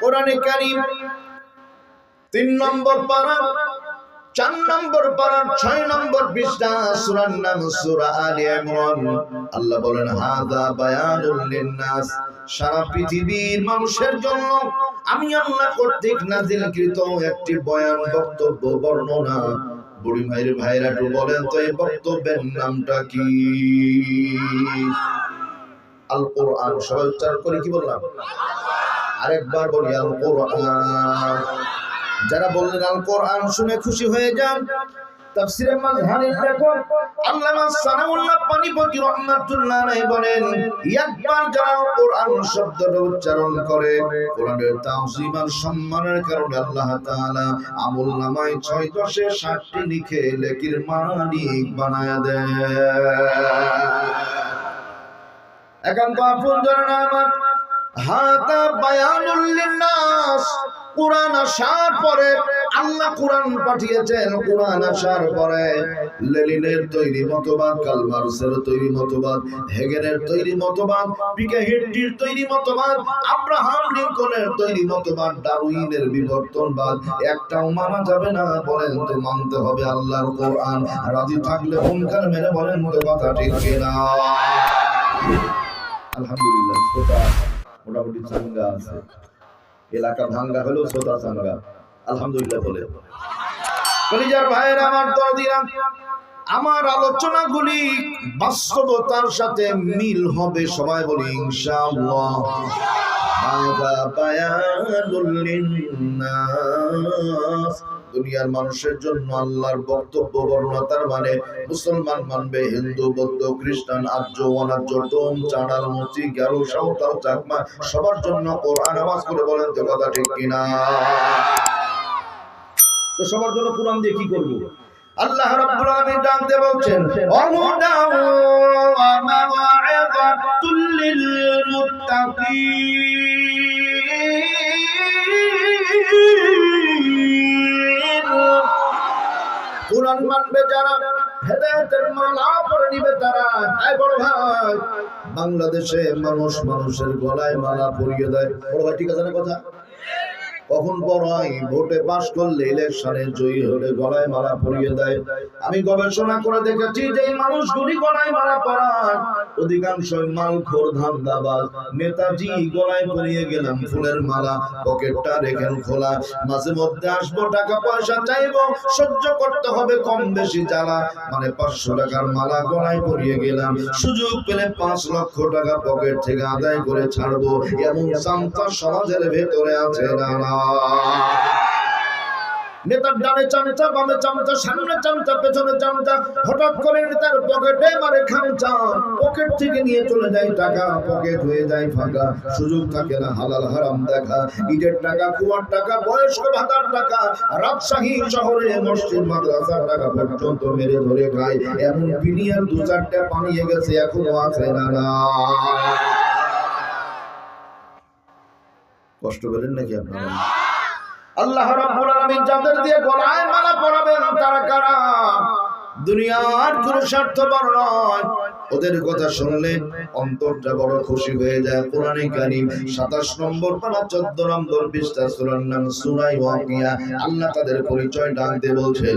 কোরআনে কারিম, তিন নম্বর পারা, চার নম্বর পারার ছয় নম্বর পৃষ্ঠা সূরার নাম, সূরা আলে ইমরান। আল্লাহ বলেন হাদা বায়ানুল সারা পৃথিবীর মানুষের জন্য আমি আল্লাহ কর্তৃক নাজিলকৃত একটি বয়ান, বক্তব্য, বর্ণনা। বুড়ি ভাইয়ের ভাইরা একটু বলেন তো, এই বক্তব্যের নামটা কি? আল কোরআন সবাই উচ্চারণ করে কি বললাম? আরেকবার বলি আল কোরআন যারা বললেন আল কোরআন শুনে খুশি হয়ে যান সম্মানের কারণে আল্লাহ আমল নামায় 6 দশে 60টি লিখে লেকির মালিক বানায়া দেয় একান্ত আপন আমার হাতা বায়ানুল আসার পরে আল্লাহ পাঠিয়েছেন আসার পরে লেনিনের তৈরি মতবাদ কালমার্সের তৈরি মতবাদ, হেগেনের তৈরি মতবাদ তৈরি মতবাদ, আব্রাহাম তৈরি মতবাদ ডারউইনের বিবর্তনবাদ, একটাও মানা যাবে না। বলেন তো, মানতে হবে আল্লাহর কোরআন। রাজি থাকলে হুঙ্কার মেরে বলেন তো, কথা ঠিক আলহামদুলিল্লাহ মোটামুটি চাঙ্গা আছে। এলাকা ভাঙ্গা হলেও শ্রোতা চাঙ্গা। আলহামদুলিল্লাহ বলে। কলিজার ভাইয়ের, আমার দরদিরাম আমার আলোচনাগুলি বাস্তবতার সাথে মিল হবে, সবাই বলি ইনশাআল্লাহ। বায়ানুল লিন্নাস। দুনিয়ার মানুষের জন্য আল্লাহর বক্তব্য, বর্ণনা, তার মানে মুসলমান মানবে, হিন্দু, বৌদ্ধ, খ্রিস্টান, আর্য, অনার্য, টোম চাঁড়াল মুচি গ্যারো সাঁওতাল, চাকমা, সবার জন্য কোরআন আওয়াজ করে বলেন তো কথা ঠিক কিনা। তো সবার জন্য কোরআন দিয়ে কি করব? আল্লাহ রাব্বুল আলামিন ডাকতে বলছেন অহুদা ওয়া মাওয়া'iযাতুল লিল মুত্তাকিন। কোরআন মানবে যারা, হেদায়তের মালা পরে নিবে তারা। বড় ভাই। বাংলাদেশে মানুষ মানুষের গলায় মালা পরিয়ে দেয়। বড় ভাই, ঠিক আছে না কথা? কখন পড়াই ভোটে পাশ করলে ইলেকশনে জয়ী হলে গলায় মালা পরিয়ে দেয়। আমি গবেষণা করে দেখেছি যে এই মানুষগুলি গলায় মালা পরায় অধিকাংশ মালখোর ধান্দাবাজ। নেতাজি, গলায় পরিয়ে গেলাম ফুলের মালা। পকেটটা রেখেন খোলা। মাঝে মধ্যে আসব, টাকা পয়সা চাইব। সহ্য করতে হবে কম বেশি জ্বালা। মানে পাঁচশো টাকার মালা গলায় পরিয়ে গেলাম। সুযোগ পেলে পাঁচ লক্ষ টাকা পকেট থেকে আদায় করে ছাড়বো। এমন সমাজের ভেতরে আছে না। নেতার ডানে চামচা, বামে চামচা, সামনে চামচা, পেছনে চামচা, হঠাৎ করে নেতার পকেটে মারে খামচা। পকেট থেকে নিয়ে চলে যায় টাকা, পকেট হয়ে যায় ফাঁকা। সুযোগ থাকে না, হালাল হারাম দেখা। ঈদের টাকা, কুয়ার টাকা, বয়স্ক ভাতার টাকা। রাজশাহী শহরে মসজিদ মাদ্রাসার টাকা পর্যন্ত মেরে ধরে খায়। এমন বিনিয়ার দু চারটা পানিয়ে গেছে এখনও আছে না না। কষ্ট পেলেন নাকি আপনারা? আল্লাহ যাদের দিয়ে গলায় মালা তারা কারা? দুনিয়ার কোন স্বার্থপর নয়। ওদের কথা শুনলে অন্তরটা বড় খুশি হয়ে যায়। 27 নম্বর পারা 14 নম্বর পৃষ্ঠা সূরার নাম সূরা ওয়াকিয়া। আল্লাহ তাদের পরিচয় ডাক দিয়ে বলছেন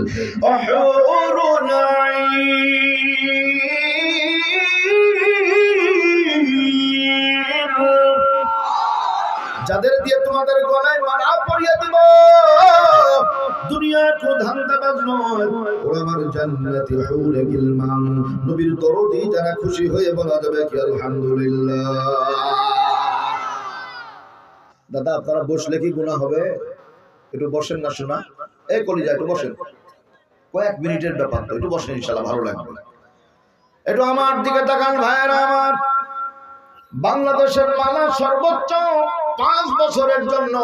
যাদের দিয়ে তোমাদের গলায় মালা পরিয়ে দিব দুনিয়ার কোন ধান্দাবাজ নয়। ওরা আমার জান্নাতি হুরে গিলমান। নবীর দরদি যারা খুশি হয়ে বলা যাবে কি, আলহামদুলিল্লাহ। দাদা, আপনারা বসলে কি গুনাহ হবে? একটু বসেন না শোনা। এই কলিজা, একটু বসেন। কয়েক মিনিটের ব্যাপার তো, একটু বসেন ইনশাআল্লাহ, ভালো লাগবে। একটু আমার দিকে তাকান ভাইয়েরা আমার। বাংলাদেশের মালা সর্বোচ্চ পাঁচ বছরের জন্য।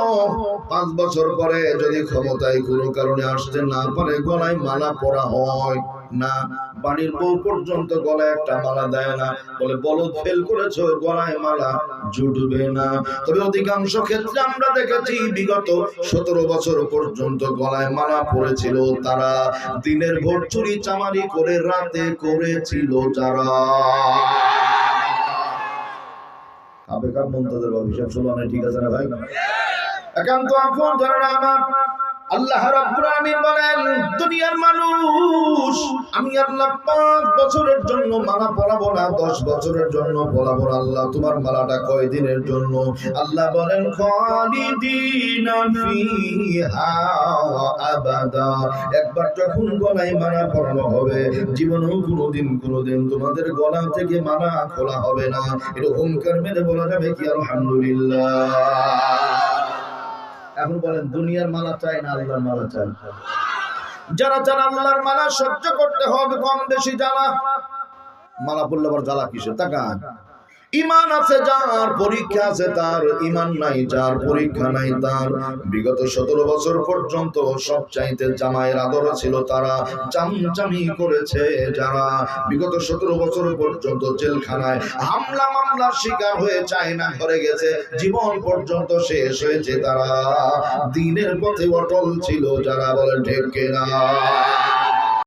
পাঁচ বছর পরে যদি ক্ষমতায় কোনো কারণে আসতে না পারে, গলায় মালা পরা হয় না। বাড়ির বউ পর্যন্ত গলায় একটা মালা দেয় না। বলে বলদ ফেল করেছ, গলায় মালা জুটবে না। তবে অধিকাংশ ক্ষেত্রে আমরা দেখেছি, বিগত সতেরো বছর পর্যন্ত গলায় মালা পড়েছিল তারা। দিনের ভোর চুরি চামারি করে, রাতে করেছিল যারা আবেকার মন্ত্রদের অভিশাপ শুনলো ঠিক আছে না ভাই? একান্ত আপন ধরে আমার আল্লাহ রাব্বুল আলামিন বলেন, দুনিয়ার মানুষ, আমি আল্লাহ পাঁচ বছরের জন্য মালা পরাবো না, দশ বছরের জন্য পরাবো আল্লাহ, তোমার মালাটা কয় দিনের জন্য? আল্লাহ বলেন, খালিদিনা ফিহা আবাদা। একবার যখন গলায় মালা পরানো হবে, জীবনেও কোনোদিন কোনোদিন তোমাদের গলা থেকে মালা খোলা হবে না। এরকম কার মেরে বলা যাবে কি? আলহামদুলিল্লাহ। এখন বলেন, দুনিয়ার মালা চাই না আল্লাহর মালা চাই? যারা চান আল্লাহর মালা সহ্য করতে হবে, কম বেশি জ্বালা। মালা পড়লে আবার জ্বালা তা টাকা ইমান আছে যার পরীক্ষা আছে তার, ইমান নাই যার পরীক্ষা নাই তার। বিগত সতেরো বছর পর্যন্ত সব চাইতে জামাইয়ের আদর ছিল তারা, চামচামি করেছে যারা। বিগত সতেরো বছর পর্যন্ত জেলখানায় হামলা মামলার শিকার হয়ে চায়না ঘরে গেছে। জীবন পর্যন্ত শেষ হয়েছে তারা। দিনের পথে অটল ছিল যারা বলে ঢেকে না